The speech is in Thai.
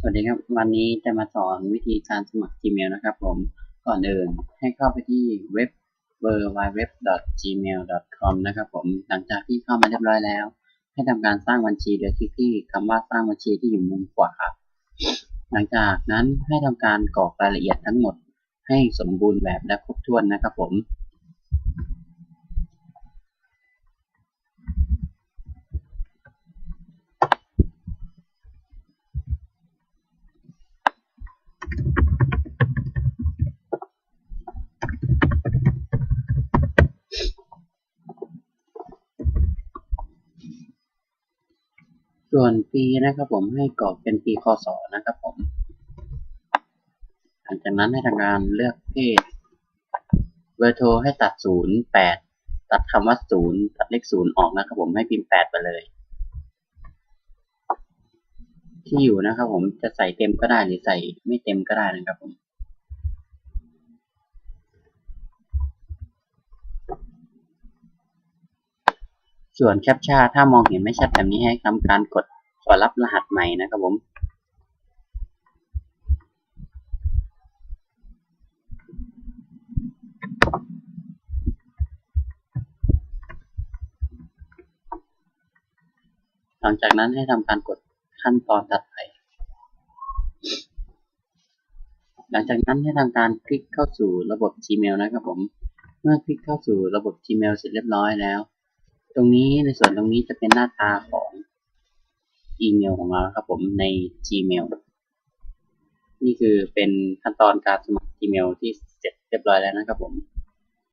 สวัสดีครับ วันนี้จะมาสอนวิธีการสมัคร Gmail นะครับผม ก่อนอื่นให้เข้าไปที่เว็บ www.gmail.com นะครับผม หลังจากที่เข้ามาเรียบร้อยแล้ว ให้ทำการสร้างบัญชีโดยคลิกที่คำว่าสร้างบัญชีที่อยู่มุมขวาหลังจากนั้นให้ทำการกรอกรายละเอียดทั้งหมดให้สมบูรณ์แบบและครบถ้วนนะครับผม ส่วนปีนะครับผมให้กรอกเป็นปีคศนะครับผม หลังจากนั้นให้ทำการเลือกเพศเบอร์โทรให้ตัดศูนย์แปดตัดคำว่าศูนย์ตัดเลขศูนย์ออกนะครับผมให้พิมพ์แปดไปเลย ที่อยู่นะครับผมจะใส่เต็มก็ได้หรือใส่ไม่เต็มก็ได้นะครับผม ส่วนแคปชั่นถ้ามองเห็นไม่ชัดแบบนี้ให้ทำการกดขอรับรหัสใหม่นะครับผมหลังจากนั้นให้ทำการกดขั้นตอนถัดไปหลังจากนั้นให้ทำการคลิกเข้าสู่ระบบ Gmail นะครับผม เมื่อคลิกเข้าสู่ระบบ Gmail เสร็จเรียบร้อยแล้ว ตรงนี้ในส่วนตรงนี้จะเป็นหน้าตาของอีเมลของเราครับผมใน Gmail นี่คือเป็นขั้นตอนการสมัคร Gmail ที่เสร็จเรียบร้อยแล้วนะครับผม